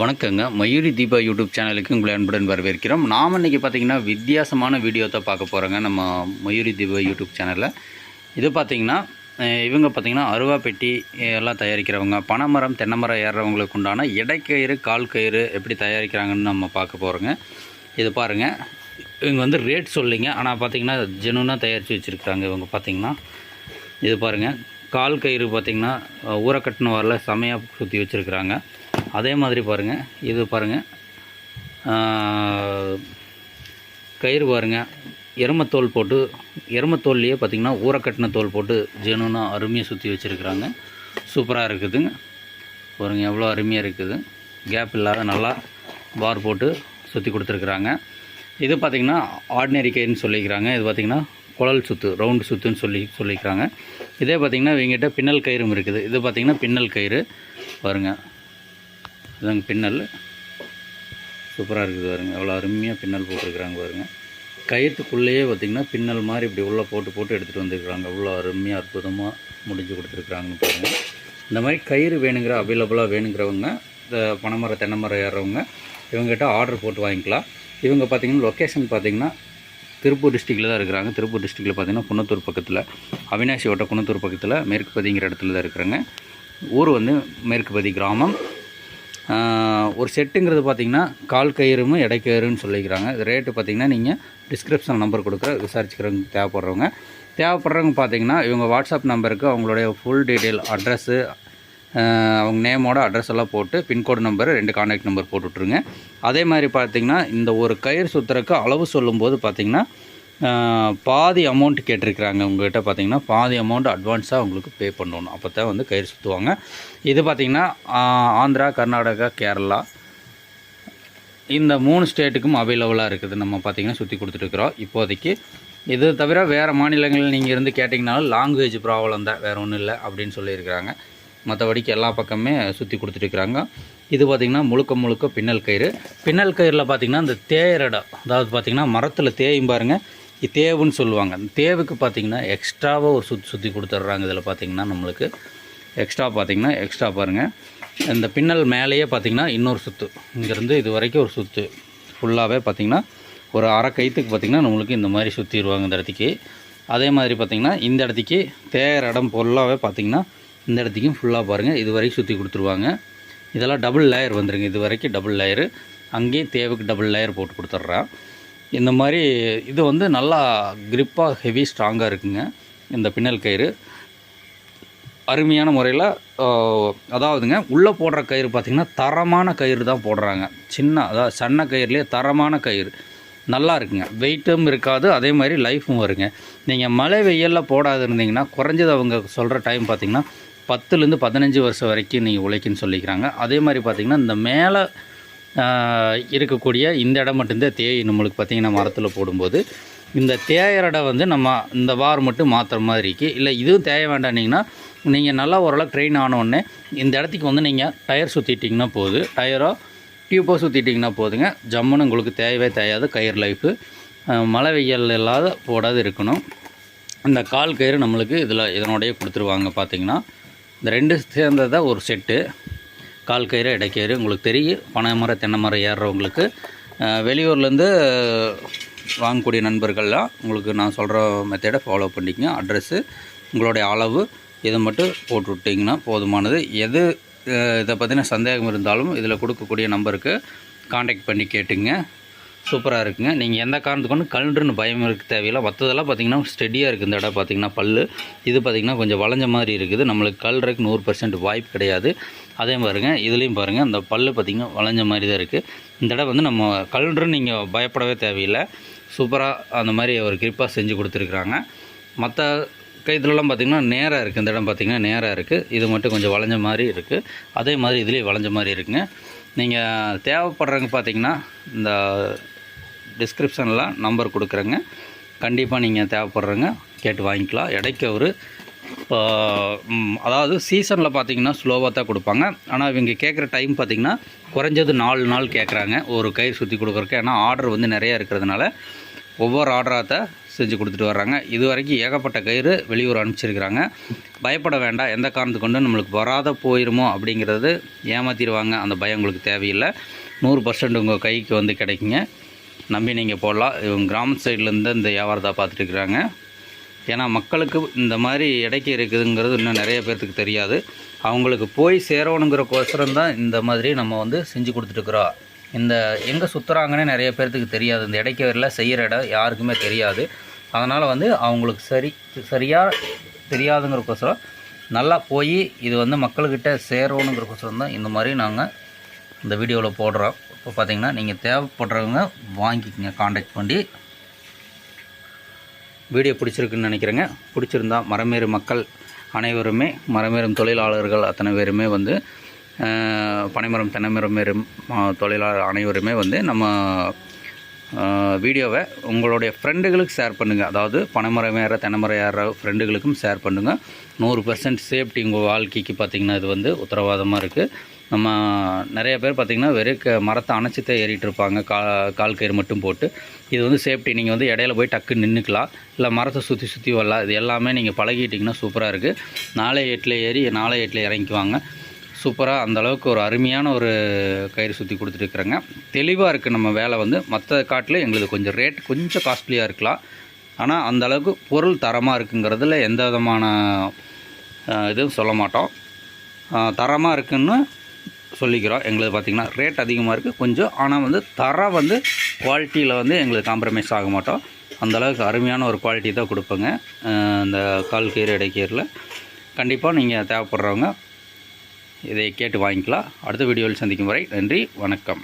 வணக்கங்க. மயூரி தீபா யூடியூப் சேனலுக்கு உங்களை அன்புடன் வரவேற்கிறோம். நாம் இன்றைக்கி பார்த்தீங்கன்னா வித்தியாசமான வீடியோ தான் பார்க்க போகிறோங்க நம்ம மயூரி தீபா யூடியூப் சேனலில். இது பார்த்திங்கன்னா இவங்க பார்த்திங்கன்னா அருவாப்பெட்டி எல்லாம் தயாரிக்கிறவங்க. பனைமரம் தென்னைமரம் ஏறுறவங்களுக்கு உண்டான இடைக்கயிறு கால் கயிறு எப்படி தயாரிக்கிறாங்கன்னு நம்ம பார்க்க போகிறோங்க இது பாருங்கள் இவங்க வந்து ரேட் சொல்லிங்க. ஆனால் பார்த்தீங்கன்னா ஜெனுனாக தயாரித்து வச்சுருக்காங்க இவங்க பார்த்தீங்கன்னா. இது பாருங்கள் கால் கயிறு பார்த்திங்கன்னா ஊறக்கட்டின வரல செமையாக சுற்றி வச்சுருக்குறாங்க. அதே மாதிரி பாருங்கள் இது பாருங்கள் கயிறு பாருங்கள் எருமத்தோல் போட்டு எருமத்தோல்லையே பார்த்திங்கன்னா ஊறக்கட்டின தோல் போட்டு ஜெனுனா அருமையாக சுற்றி வச்சுருக்குறாங்க. சூப்பராக இருக்குதுங்க. பாருங்க எவ்வளோ அருமையாக இருக்குது. கேப் இல்லாத நல்லா பார் போட்டு சுற்றி கொடுத்துருக்குறாங்க. இது பார்த்திங்கன்னா ஆர்டினரி கயிறுன்னு சொல்லிக்கிறாங்க. இது பார்த்திங்கன்னா குழல் சுத்து ரவுண்டு சுத்துன்னு சொல்லி சொல்லிக்கிறாங்க. இதே பார்த்திங்கன்னா இவங்ககிட்ட பின்னல் கயிறும் இருக்குது. இது பார்த்திங்கன்னா பின்னல் கயிறு. பாருங்கள் இதாங்க பின்னல். சூப்பராக இருக்குது பாருங்க. அவ்வளோ அருமையாக பின்னல் போட்டிருக்கிறாங்க பாருங்க. கயிற்றுக்குள்ளேயே பார்த்திங்கன்னா பின்னல் மாதிரி இப்படி உள்ளே போட்டு போட்டு எடுத்துகிட்டு வந்துருக்குறாங்க. அவ்வளோ அருமையாக அற்புதமாக முடிஞ்சு கொடுத்துருக்குறாங்கன்னு பாருங்கள் இந்த மாதிரி கயிறு வேணுங்கிற அவைலபிளாக வேணுங்கிறவங்க இந்த பனைமரம் தென்னைமரம் ஏறுறவங்க இவங்ககிட்ட ஆர்டர் போட்டு வாங்கிக்கலாம். இவங்க பார்த்திங்கன்னா லொக்கேஷன் பார்த்திங்கன்னா திருப்பூர் டிஸ்ட்ரிக்டில் தான் இருக்கிறாங்க. திருப்பூர் டிஸ்ட்ரிக்டில் பார்த்தீங்கன்னா குன்னத்தூர் பக்கத்தில் அவினாசி ஓட்ட குன்னத்தூர் பக்கத்தில் மேற்குப்பதிங்கிற இடத்துல தான் இருக்கிறாங்க. ஊர் வந்து மேற்குபதி கிராமம் ஒரு செட்டுங்கிறது பார்த்தீங்கன்னா கால் கயிறும் இடைக்கயிறுன்னு சொல்லிக்கிறாங்க. இது ரேட்டு பார்த்தீங்கன்னா நீங்கள் டிஸ்கிரிப்ஷன் நம்பர் கொடுக்குற விசாரிச்சுக்கிறவங்க தேவைப்படுறவங்க. தேவைப்படுறவங்க பார்த்தீங்கன்னா இவங்க வாட்ஸ்அப் நம்பருக்கு அவங்களுடைய ஃபுல் டீட்டெயில் அட்ரஸ்ஸு அவங்க நேமோட அட்ரஸ் எல்லாம் போட்டு பின்கோடு நம்பர் ரெண்டு கான்டாக்ட் நம்பர் போட்டு விட்ருங்க அதே மாதிரி பார்த்தீங்கன்னா இந்த ஒரு கயிறு சுற்றுறக்கு அளவு சொல்லும்போது பார்த்தீங்கன்னா பாதி அமௌண்ட் கேட்டிருக்கிறாங்க. உங்கள்கிட்ட பார்த்தீங்கன்னா பாதி அமௌண்ட் அட்வான்ஸாக உங்களுக்கு பே பண்ணணும். அப்போ தான் வந்து கயிறு சுற்றுவாங்க இது பார்த்திங்கன்னா ஆந்திரா கர்நாடகா கேரளா. இந்த மூணு ஸ்டேட்டுக்கும் அவைலபிளாக இருக்குது. நம்ம பார்த்தீங்கன்னா சுற்றி கொடுத்துட்ருக்குறோம் இப்போதைக்கு இது தவிர வேறு மாநிலங்களில் நீங்கள் இருந்து கேட்டிங்கனாலும் லாங்குவேஜ் ப்ராப்ளம் தான். வேறு ஒன்றும் இல்லை அப்படின்னு சொல்லியிருக்கிறாங்க. மற்றபடிக்கு எல்லா பக்கமே சுற்றி கொடுத்துட்ருக்குறாங்க இது பார்த்திங்கன்னா முழுக்க முழுக்க பின்னல் கயிறு. பின்னல் கயிறில் பார்த்திங்கன்னா இந்த தேயரடம் அதாவது பார்த்திங்கன்னா மரத்தில் தேயும் பாருங்கள் தேவுன்னு சொல்லுவாங்க. அந்த தேவுக்கு பார்த்திங்கன்னா எக்ஸ்ட்ராவாக ஒரு சுற்றி சுற்றி கொடுத்துட்றாங்க இதில் பார்த்திங்கன்னா நம்மளுக்கு. எக்ஸ்ட்ரா பார்த்திங்கன்னா எக்ஸ்ட்ரா பாருங்கள் இந்த பின்னல் மேலேயே பார்த்திங்கன்னா இன்னொரு சுற்று இங்கேருந்து இது வரைக்கும் ஒரு சுற்று ஃபுல்லாகவே பார்த்திங்கன்னா ஒரு அரை கைத்துக்கு பார்த்திங்கன்னா நம்மளுக்கு இந்த மாதிரி சுற்றிடுவாங்க இந்த இடத்துக்கு. அதே மாதிரி பார்த்திங்கன்னா இந்த இடத்துக்கு தேர் இடம் ஃபுல்லாகவே பார்த்திங்கன்னா இந்த இடத்துக்கும் ஃபுல்லாக பாருங்கள் இது வரைக்கும் சுற்றி கொடுத்துருவாங்க. இதெல்லாம் டபுள் லேயர் வந்துருங்க. இது வரைக்கும் டபுள் லேயரு அங்கேயும் தேவுக்கு டபுள் லேயர் போட்டு கொடுத்துட்றான் இந்த மாதிரி இது வந்து நல்லா க்ரிப்பாக ஹெவி ஸ்ட்ராங்காக இருக்குங்க இந்த பின்னல் கயிறு. அருமையான முறையில் அதாவதுங்க உள்ளே போடுற கயிறு பார்த்திங்கன்னா தரமான கயிறு தான் போடுறாங்க. சின்ன அதாவது சன்ன கயிறுலேயே தரமான கயிறு. நல்லா இருக்குங்க. வெயிட்டும் இருக்காது அதே மாதிரி லைஃபும் வருங்க. நீங்கள் மழை வெயிலில் போடாது இருந்தீங்கன்னா குறைஞ்சது அவங்க சொல்கிற டைம் பார்த்திங்கன்னா பத்துலேருந்து பதினஞ்சு வருஷம் வரைக்கும் நீங்கள் உழைக்குன்னு சொல்லிக்கிறாங்க. அதே மாதிரி பார்த்திங்கன்னா இந்த மேலே இருக்கக்கூடிய இந்த இடம் மட்டும்தான் தேய் நம்மளுக்கு பார்த்திங்கன்னா மரத்தில் போடும்போது. இந்த தேயரடை வந்து நம்ம இந்த வார் மட்டும் மாற்றுற மாதிரி இருக்குது இல்லை இதுவும் தேய வேண்டாம்னிங்கன்னா நீங்கள் நல்லா ஓரளவு ட்ரெயின் ஆனோடனே இந்த இடத்துக்கு வந்து நீங்கள் டயர் சுற்றிட்டிங்கன்னா போகுது டயரோ டியூப்போ சுற்றிட்டிங்கன்னா போதுங்க. ஜம்முன்னு உங்களுக்கு தேயவே தேயாது கயிறு லைஃபு. மழை வெயில் இல்லாத போடாது இருக்கணும். இந்த கால் கயிறு நம்மளுக்கு இதில் இதனுடைய கொடுத்துருவாங்க பார்த்தீங்கன்னா. இந்த ரெண்டு சேர்ந்ததை ஒரு செட்டு. கால் கயிறு இடைக்கயிறு உங்களுக்கு தெரியும். பனை மரம் தென்னை மரம் ஏறுறவங்களுக்கு வெளியூர்லேருந்து வாங்கக்கூடிய நண்பர்கள்லாம் உங்களுக்கு நான் சொல்கிற மெத்தேடை ஃபாலோ பண்ணிக்கங்க. அட்ரஸ்ஸு உங்களுடைய அளவு இதை மட்டும் போட்டு விட்டிங்கன்னா போதுமானது. எது இதை பற்றின சந்தேகம் இருந்தாலும் இதில் கொடுக்கக்கூடிய நம்பருக்கு காண்டாக்ட் பண்ணி கேட்டுங்க சூப்பராக இருக்குங்க. நீங்கள் எந்த காரணத்துக்கு கொண்டு பயம் இருக்க தேவையில்லை. மற்றதெல்லாம் பார்த்தீங்கன்னா ஸ்டெடியாக இருக்குது இந்த இடம் பார்த்தீங்கன்னா பல் இது பார்த்திங்கன்னா கொஞ்சம் வளைஞ்ச மாதிரி இருக்குது. நம்மளுக்கு கல்றதுக்கு நூறு பர்சன்ட் வாய்ப்பு கிடையாது. அதே பாருங்க இதுலேயும் பாருங்கள் அந்த பல்லு பார்த்திங்கன்னா வளைஞ்ச மாதிரி தான் இருக்குது இந்த இடம் வந்து நம்ம கல்றுன்னு நீங்கள் பயப்படவே தேவையில்லை. சூப்பராக அந்த மாதிரி ஒரு கிரிப்பாக செஞ்சு கொடுத்துருக்குறாங்க. மற்ற கைத்துலலாம் பார்த்திங்கன்னா நேராக இருக்குது இந்த இடம் பார்த்திங்கன்னா நேராக இருக்குது இது மட்டும் கொஞ்சம் வளைஞ்ச மாதிரி இருக்குது அதே மாதிரி இதுலேயும் வளைஞ்ச மாதிரி இருக்குங்க. நீங்கள் தேவைப்படுறவங்க பார்த்தீங்கன்னா இந்த டிஸ்கிரிப்ஷனில் நம்பர் கொடுக்குறேங்க. கண்டிப்பாக நீங்கள் தேவைப்படுறேங்க. கேட்டு வாங்கிக்கலாம். இடைக்கு ஒரு இப்போ, அதாவது சீசனில் பார்த்தீங்கன்னா ஸ்லோவாக தான் கொடுப்பாங்க. ஆனால் இவங்க கேட்குற டைம் பார்த்தீங்கன்னா குறைஞ்சது நாலு நாள் கேட்குறாங்க ஒரு கயிறு சுற்றி கொடுக்குறக்கு ஏன்னா ஆர்டர் வந்து நிறையா இருக்கிறதுனால ஒவ்வொரு ஆர்டராக தான் செஞ்சு கொடுத்துட்டு வர்றாங்க. இது வரைக்கும் ஏகப்பட்ட கயிறு வெளியூர் அனுப்பிச்சிருக்கிறாங்க. பயப்பட வேண்டாம். எந்த காரணத்துக்கு கொண்டு நம்மளுக்கு வராத போயிருமோ அப்படிங்கிறது ஏமாற்றிடுவாங்க அந்த பயம் உங்களுக்கு தேவையில்லை. நூறு பர்சன்ட் உங்கள் கைக்கு வந்து கிடைக்குங்க. நம்பி நீங்கள் போடலாம். இவங்க கிராம சைட்லேருந்து இந்த வியாபாரத்தை பார்த்துட்டுருக்குறாங்க. ஏன்னா மக்களுக்கு இந்த மாதிரி இடைக்கு இருக்குதுங்கிறது இன்னும் நிறைய பேர்த்துக்கு தெரியாது. அவங்களுக்கு போய் சேரணுங்கிறக்கோசரம் தான் இந்த மாதிரி நம்ம வந்து செஞ்சு கொடுத்துட்டுருக்குறோம். இந்த எங்கே சுற்றுறாங்கன்னே நிறைய பேர்த்துக்கு தெரியாது. இந்த இடைக்கவரில் செய்கிற இடம் யாருக்குமே தெரியாது. அதனால் வந்து அவங்களுக்கு சரி சரியாக தெரியாதுங்கிறக்கோசரம் நல்லா போய் இது வந்து மக்கள்கிட்ட சேரணுங்கிறக்கோசரம் தான் இந்த மாதிரி நாங்கள் இந்த வீடியோவில் போடுறோம். இப்போ பார்த்தீங்கன்னா நீங்கள் தேவைப்படுறவங்க வாங்கிக்கங்க காண்டாக்ட் பண்ணி. வீடியோ பிடிச்சிருக்குன்னு நினைக்கிறேங்க. பிடிச்சிருந்தா மரமேறு மக்கள் அனைவருமே மரமேறும் தொழிலாளர்கள் அத்தனை பேருமே வந்து பனைமரம் தென்னைமரம் மேறும் தொழிலாளர் அனைவருமே வந்து நம்ம வீடியோவை உங்களுடைய ஃப்ரெண்டுகளுக்கு ஷேர் பண்ணுங்கள் அதாவது பனைமரம் ஏற தென்னைமரம் ஏற ஃப்ரெண்டுகளுக்கும் ஷேர் பண்ணுங்கள் நூறு பர்சன்ட் சேஃப்டி உங்கள் வாழ்க்கைக்கு பார்த்திங்கன்னா இது வந்து உத்தரவாதமாக இருக்குது நம்ம நிறைய பேர் பார்த்திங்கன்னா வெறும் க மரத்தை அணைச்சித்தே ஏறிட்டு இருப்பாங்க. கா கால் கயிறு மட்டும் போட்டு. இது வந்து சேஃப்டி நீங்கள் வந்து இடையில போய் டக்கு நின்றுக்கலாம் இல்லை மரத்தை சுற்றி சுற்றி வரலாம். இது எல்லாமே நீங்கள் பழகிட்டிங்கன்னா சூப்பராக இருக்குது நாளை எட்டில் ஏறி நாளை எட்டில் இறங்கிக்குவாங்க. சூப்பராக அந்தளவுக்கு ஒரு அருமையான ஒரு கயிறு சுற்றி கொடுத்துட்டுருக்குறேங்க தெளிவாக இருக்குது நம்ம வேலை வந்து. மற்ற காட்டில் எங்களுக்கு கொஞ்சம் ரேட் கொஞ்சம் காஸ்ட்லியாக இருக்கலாம். ஆனால் அந்த அளவுக்கு பொருள் தரமாக இருக்குங்கிறதுல எந்த விதமான இதுவும் சொல்ல மாட்டோம். தரமாக இருக்குன்னு சொல்லிக்கிறோம். எங்களுக்கு பார்த்திங்கன்னா ரேட் அதிகமாக இருக்குது கொஞ்சம் ஆனால் வந்து தரம் வந்து குவாலிட்டியில் வந்து எங்களுக்கு காம்ப்ரமைஸ் ஆக மாட்டோம். அந்தளவுக்கு அருமையான ஒரு குவாலிட்டி தான் கொடுப்பேங்க. இந்த கால் கீரை இடைக்கீரில் கண்டிப்பாக நீங்கள் தேவைப்படுறவங்க இதை கேட்டு வாங்கிக்கலாம். அடுத்த வீடியோவில் சந்திக்கும் வரை நன்றி வணக்கம்.